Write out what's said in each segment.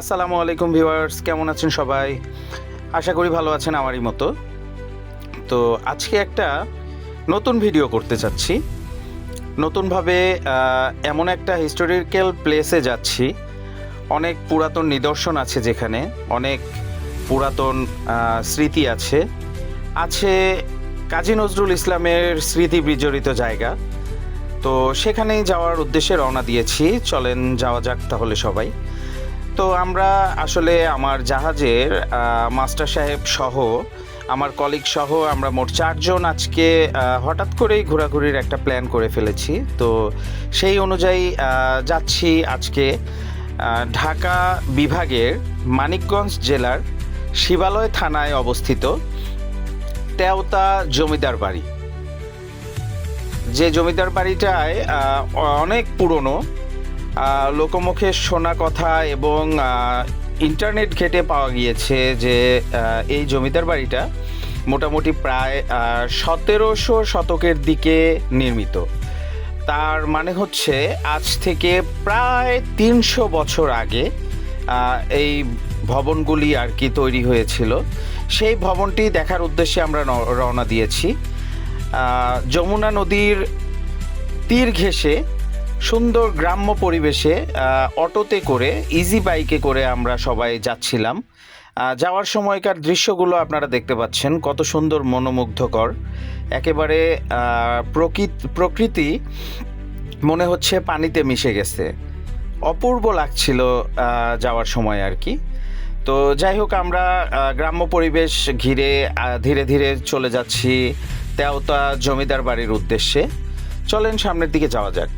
আসসালামু আলাইকুম ভিউয়ার্স, কেমন আছেন সবাই? আশা করি ভালো আছেন আমারই মতো। তো আজকে একটা নতুন ভিডিও করতে চাচ্ছি। নতুনভাবে এমন একটা হিস্টোরিক্যাল প্লেসে যাচ্ছি। অনেক পুরাতন নিদর্শন আছে যেখানে, অনেক পুরাতন স্মৃতি আছে। আছে কাজী নজরুল ইসলামের স্মৃতি বিজড়িত জায়গা। তো সেখানেই যাওয়ার উদ্দেশ্যে রওনা দিয়েছি। চলেন যাওয়া যাক তাহলে সবাই। তো আমরা আসলে আমার জাহাজের মাস্টার সাহেব সহ, আমার কলিগ সহ আমরা মোট চারজন আজকে হঠাৎ করেই ঘোরাঘুরির একটা প্ল্যান করে ফেলেছি। তো সেই অনুযায়ী যাচ্ছি আজকে ঢাকা বিভাগের মানিকগঞ্জ জেলার শিবালয় থানায় অবস্থিত তেওতা জমিদার বাড়ি। যে জমিদার বাড়িটায় অনেক পুরনো লোকমুখে শোনা কথা এবং ইন্টারনেট ঘেটে পাওয়া গিয়েছে যে এই জমিদার বাড়িটা মোটামুটি প্রায় সতেরোশো শতকের দিকে নির্মিত। তার মানে হচ্ছে আজ থেকে প্রায় তিনশো বছর আগে এই ভবনগুলি আর কি তৈরি হয়েছিল। সেই ভবনটি দেখার উদ্দেশ্যে আমরা রওনা দিয়েছি। যমুনা নদীর তীর ঘেঁষে সুন্দর গ্রাম্য পরিবেশে অটোতে করে ইজি বাইকে করে আমরা সবাই যাচ্ছিলাম। যাওয়ার সময়কার দৃশ্যগুলো আপনারা দেখতে পাচ্ছেন, কত সুন্দর মনোমুগ্ধকর। একেবারে প্রকৃতি মনে হচ্ছে পানিতে মিশে গেছে। অপূর্ব লাগছিল যাওয়ার সময় আর কি। তো যাই হোক, আমরা গ্রাম্য পরিবেশ ঘিরে ধীরে ধীরে চলে যাচ্ছি তেওতা জমিদার বাড়ির উদ্দেশ্যে। চলেন সামনের দিকে যাওয়া যাক।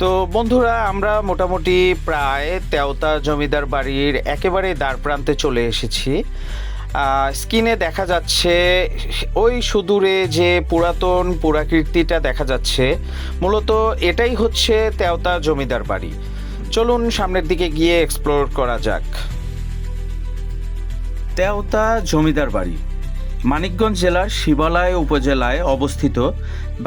তো বন্ধুরা, আমরা মোটামুটি প্রায় তেওতা জমিদার বাড়ির একেবারে দ্বার প্রান্তে চলে এসেছি। স্ক্রিনে দেখা যাচ্ছে, ওই সুদূরে যে পুরাতন পুরাকীর্তিটা দেখা যাচ্ছে, মূলত এটাই হচ্ছে তেওতা জমিদার বাড়ি। চলুন সামনের দিকে গিয়ে এক্সপ্লোর করা যাক। তেওতা জমিদার বাড়ি, মানিকগঞ্জ জেলার শিবালয় উপজেলায় অবস্থিত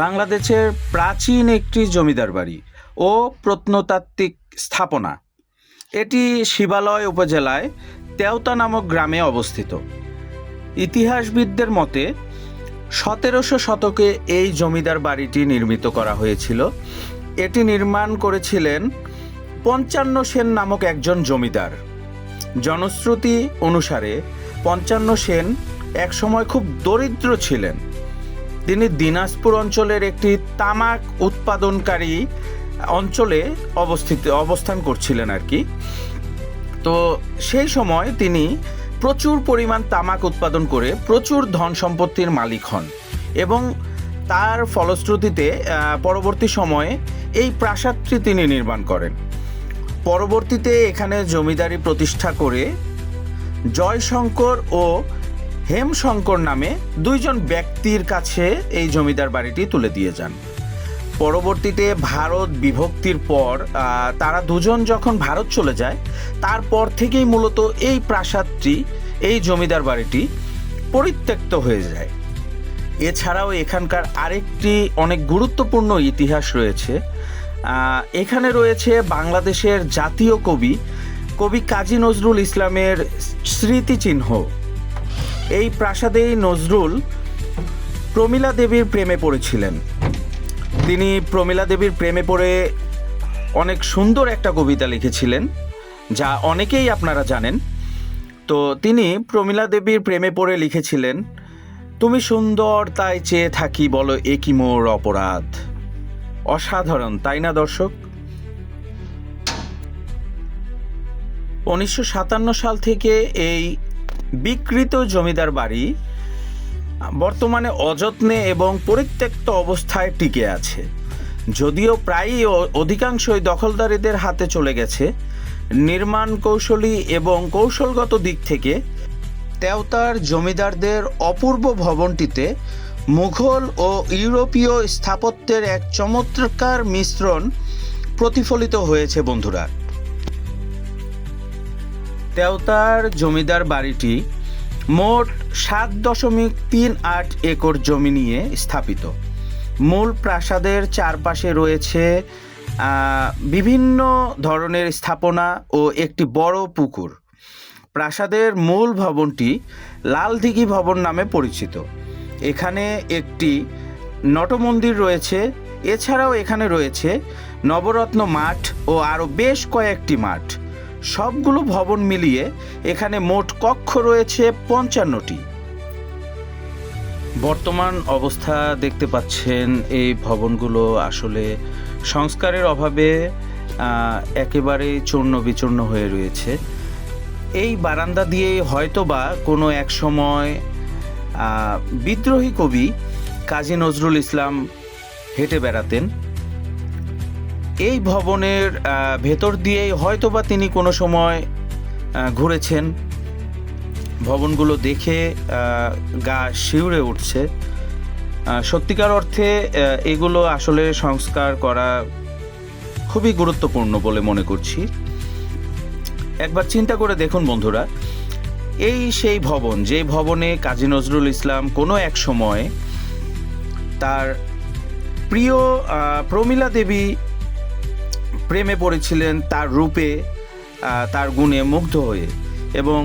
বাংলাদেশের প্রাচীন একটি জমিদার বাড়ি। ও প্রত্নতাত্ত্বিক স্থাপনা। এটি শিবালয় উপজেলায় তেওতা নামক গ্রামে অবস্থিত। ইতিহাসবিদদের মতে, সতেরোশো শতকে এই জমিদার বাড়িটি নির্মিত করা হয়েছিল। এটি নির্মাণ করেছিলেন পঞ্চান্ন সেন নামক একজন জমিদার। জনশ্রুতি অনুসারে পঞ্চান্ন সেন একসময় খুব দরিদ্র ছিলেন। তিনি দিনাজপুর অঞ্চলের একটি তামাক উৎপাদনকারী অঞ্চলে অবস্থিত, অবস্থান করছিলেন আর কি। তো সেই সময় তিনি প্রচুর পরিমাণ তামাক উৎপাদন করে প্রচুর ধন সম্পত্তির মালিক হন এবং তার ফলশ্রুতিতে পরবর্তী সময়ে এই প্রাসাদটি তিনি নির্মাণ করেন। পরবর্তীতে এখানে জমিদারি প্রতিষ্ঠা করে জয়শঙ্কর ও হেমশঙ্কর নামে দুইজন ব্যক্তির কাছে এই জমিদার বাড়িটি তুলে দিয়ে যান। পরবর্তীতে ভারত বিভক্তির পর তারা দুজন যখন ভারত চলে যায়, তারপর থেকেই মূলত এই প্রাসাদটি, এই জমিদার বাড়িটি পরিত্যক্ত হয়ে যায়। এছাড়াও এখানকার আরেকটি অনেক গুরুত্বপূর্ণ ইতিহাস রয়েছে। এখানে রয়েছে বাংলাদেশের জাতীয় কবি কবি কাজী নজরুল ইসলামের স্মৃতিচিহ্ন। এই প্রাসাদেই নজরুল প্রমীলা দেবীর প্রেমে পড়েছিলেন। তিনি প্রমীলা দেবীর প্রেমে পড়ে অনেক সুন্দর একটা কবিতা লিখেছিলেন, যা অনেকেই আপনারা জানেন। তো তিনি প্রমীলা দেবীর প্রেমে পড়ে লিখেছিলেন, তুমি সুন্দর তাই চেয়ে থাকি বলো এ কি মোর অপরাধ? অসাধারণ, তাই না দর্শক? উনিশশো সাতান্ন সাল থেকে এই বিকৃত জমিদার বাড়ি বর্তমানে অযত্নে এবং পরিত্যক্ত অবস্থায় টিকে আছে। যদিও প্রায়ই অধিকাংশই দখলদারীদের হাতে চলে গেছে, নির্মাণ কৌশলী এবং কৌশলগত দিক থেকে তেওতার জমিদারদের অপূর্ব ভবনটিতে মুঘল ও ইউরোপীয় স্থাপত্যের এক চমৎকার মিশ্রণ প্রতিফলিত হয়েছে বন্ধুরা। তেওতার জমিদার বাড়িটি মোট সাত দশমিক তিন আট একর জমি নিয়ে স্থাপিত। মূল প্রাসাদের চারপাশে রয়েছে বিভিন্ন ধরনের স্থাপনা ও একটি বড় পুকুর। প্রাসাদের মূল ভবনটি লালদিঘি ভবন নামে পরিচিত। এখানে একটি নটমন্দির রয়েছে। এছাড়াও এখানে রয়েছে নবরত্ন মাঠ ও আরও বেশ কয়েকটি মাঠ। সবগুলো ভবন মিলিয়ে এখানে মোট কক্ষ রয়েছে পঞ্চান্নটি। বর্তমান অবস্থা দেখতে পাচ্ছেন, এই ভবনগুলো আসলে সংস্কারের অভাবে একেবারে চূর্ণ বিচূর্ণ হয়ে রয়েছে। এই বারান্দা দিয়ে হয়তোবা কোনো এক সময় বিদ্রোহী কবি কাজী নজরুল ইসলাম হেঁটে বেড়াতেন। এই ভবনের ভেতর দিয়েই হয়তোবা তিনি কোনো সময় ঘুরেছেন। ভবনগুলো দেখে গা শিউরে উঠছে। সত্যিকার অর্থে এগুলো আসলে সংস্কার করা খুবই গুরুত্বপূর্ণ বলে মনে করছি। একবার চিন্তা করে দেখুন বন্ধুরা, এই সেই ভবন, যে ভবনে কাজী নজরুল ইসলাম কোনো এক সময় তার প্রিয় প্রমীলা দেবী প্রেমে পড়েছিলেন তার রূপে তার গুণে মুগ্ধ হয়ে। এবং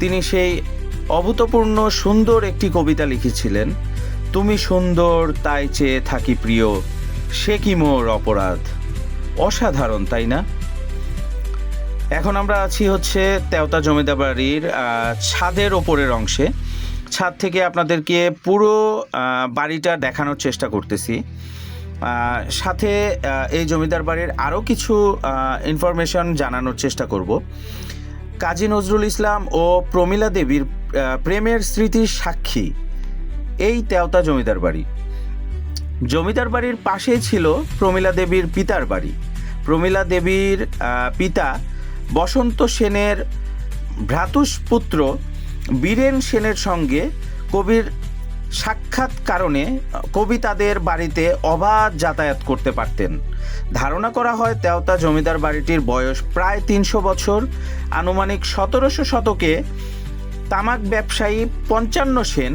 তিনি সেই অভূতপূর্ণ সুন্দর একটি কবিতা লিখেছিলেন, তুমি সুন্দর, তাই চেয়ে থাকি প্রিয়, সে কি মোর অপরাধ? অসাধারণ, তাই না? এখন আমরা আছি হচ্ছে তেওতা জমিদার বাড়ির ছাদের ওপরের অংশে। ছাদ থেকে আপনাদেরকে পুরো বাড়িটা দেখানোর চেষ্টা করতেছি। সাথে এই জমিদার বাড়ির আরও কিছু ইনফরমেশন জানানোর চেষ্টা করব। কাজী নজরুল ইসলাম ও প্রমীলা দেবীর প্রেমের স্মৃতির সাক্ষী, এই তেওতা জমিদার বাড়ি। জমিদার বাড়ির পাশেই ছিল প্রমীলা দেবীর পিতার বাড়ি। প্রমীলা দেবীর পিতা বসন্ত সেনের ভ্রাতুষ্পুত্র বীরেন সেনের সঙ্গে কবির সাক্ষাৎ কারণে কবি তাদের বাড়িতে অবাধ যাতায়াত করতে পারতেন। ধারণা করা হয় তেওতা জমিদার বাড়িটির বয়স প্রায় তিনশো বছর। আনুমানিক সতেরোশো শতকে তামাক ব্যবসায়ী পঞ্চান্ন সেন,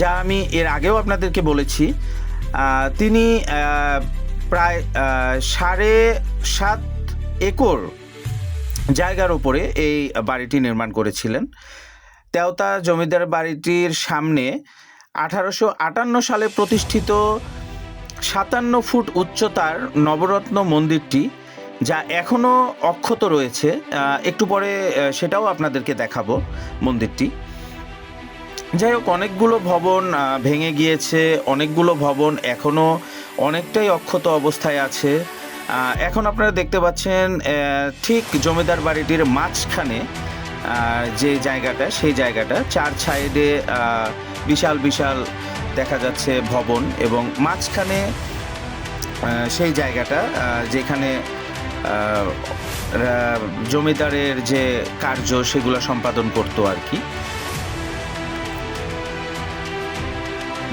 যা আমি এর আগেও আপনাদেরকে বলেছি তিনি প্রায় সাড়ে সাত একর জায়গার উপরে এই বাড়িটি নির্মাণ করেছিলেন। তেওতা জমিদার বাড়িটির সামনে আঠারোশো আটান্ন সালে প্রতিষ্ঠিত সাতান্ন ফুট উচ্চতার নবরত্ন মন্দিরটি, যা এখনও অক্ষত রয়েছে একটু পরে সেটাও আপনাদেরকে দেখাবো মন্দিরটি। যাই হোক, অনেকগুলো ভবন ভেঙে গিয়েছে, অনেকগুলো ভবন এখনও অনেকটাই অক্ষত অবস্থায় আছে। এখন আপনারা দেখতে পাচ্ছেন ঠিক জমিদার বাড়িটির মাঝখানে যে জায়গাটা, সেই জায়গাটা, চার সাইডে বিশাল বিশাল দেখা যাচ্ছে ভবন এবং মাঝখানে সেই জায়গাটা যেখানে জমিদারের যে কার্য সেগুলো সম্পাদন করতো আর কি।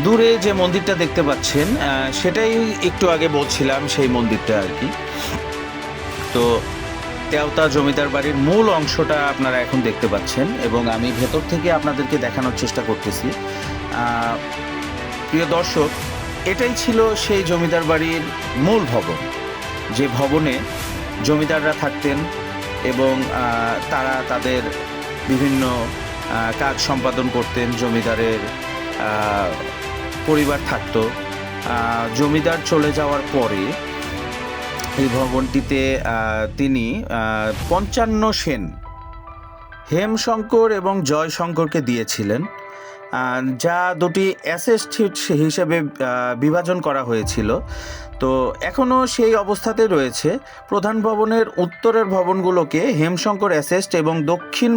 দূরে যে মন্দিরটা দেখতে পাচ্ছেন সেটাই একটু আগে বলছিলাম সেই মন্দিরটা আর কি। তো তেওতা জমিদার বাড়ির মূল অংশটা আপনারা এখন দেখতে পাচ্ছেন এবং আমি ভেতর থেকে আপনাদেরকে দেখানোর চেষ্টা করতেছি। প্রিয় দর্শক, এটাই ছিল সেই জমিদার বাড়ির মূল ভবন, যে ভবনে জমিদাররা থাকতেন এবং তারা তাদের বিভিন্ন কাজ সম্পাদন করতেন, জমিদারের পরিবার থাকতো। জমিদার চলে যাওয়ার পরে এই ভবনটিতে তিনি পঞ্চান্ন সেন হেমশঙ্কর এবং জয়শঙ্করকে দিয়েছিলেন যা দুটি অ্যাসেস্ট হিসেবে বিভাজন করা হয়েছিল। তো এখনও সেই অবস্থাতে রয়েছে। প্রধান ভবনের উত্তরের ভবনগুলোকে হেমশঙ্কর অ্যাসেস্ট এবং দক্ষিণ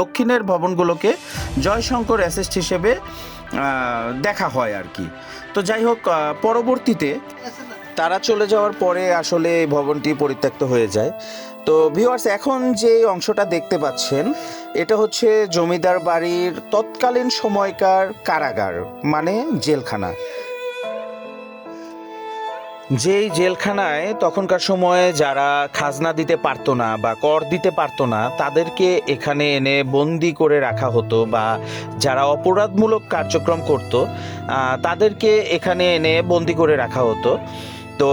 দক্ষিণের ভবনগুলোকে জয়শঙ্কর অ্যাসেস্ট হিসেবে দেখা হয় আর কি। তো যাই হোক পরবর্তীতে তারা চলে যাওয়ার পরে আসলে এই ভবনটি পরিত্যক্ত হয়ে যায়। তো ভিউয়ার্স এখন যে অংশটা দেখতে পাচ্ছেন, এটা হচ্ছে জমিদার বাড়ির তৎকালীন সময়কার কারাগার মানে জেলখানা। যেই জেলখানায় তখনকার সময়ে যারা খাজনা দিতে পারতো না বা কর দিতে পারতো না, তাদেরকে এখানে এনে বন্দি করে রাখা হতো বা যারা অপরাধমূলক কার্যক্রম করত তাদেরকে এখানে এনে বন্দি করে রাখা হতো। তো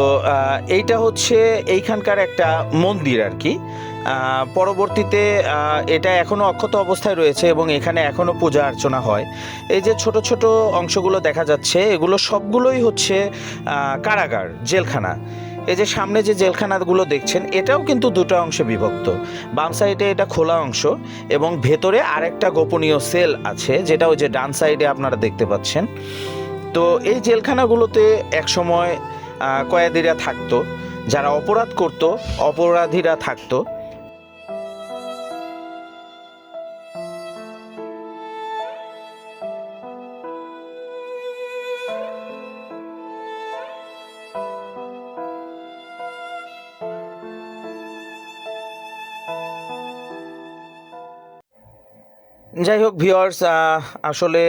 এইটা হচ্ছে এইখানকার একটা মন্দির আর কি। পরবর্তীতে এটা এখনও অক্ষত অবস্থায় রয়েছে এবং এখানে এখনও পূজা অর্চনা হয়। এই যে ছোট ছোট অংশগুলো দেখা যাচ্ছে, এগুলো সবগুলোই হচ্ছে কারাগার, জেলখানা। এই যে সামনে যে জেলখানাগুলো দেখছেন, এটাও কিন্তু দুটো অংশে বিভক্ত। বাম সাইডে এটা খোলা অংশ এবং ভেতরে আরেকটা গোপনীয় সেল আছে, যেটা ওই যে ডান সাইডে আপনারা দেখতে পাচ্ছেন। তো এই জেলখানাগুলোতে একসময় কয়েদিরা থাকতো যারা অপরাধ করত অপরাধীরা থাকতো। যাই হোক ভিওয়ার্স আসলে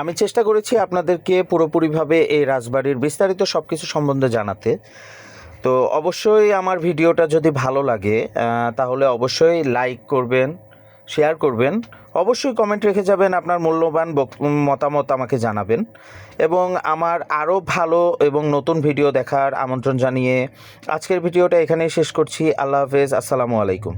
আমি চেষ্টা করেছি আপনাদেরকে পুরোপুরিভাবে এই রাজবাড়ির বিস্তারিত সব কিছু সম্বন্ধে জানাতে। তো অবশ্যই আমার ভিডিওটা যদি ভালো লাগে তাহলে অবশ্যই লাইক করবেন শেয়ার করবেন। অবশ্যই কমেন্ট রেখে যাবেন, আপনার মূল্যবান মতামত আমাকে জানাবেন। এবং আমার আরও ভালো এবং নতুন ভিডিও দেখার আমন্ত্রণ জানিয়ে আজকের ভিডিওটা এখানেই শেষ করছি। আল্লাহ হাফেজ, আসসালামু আলাইকুম।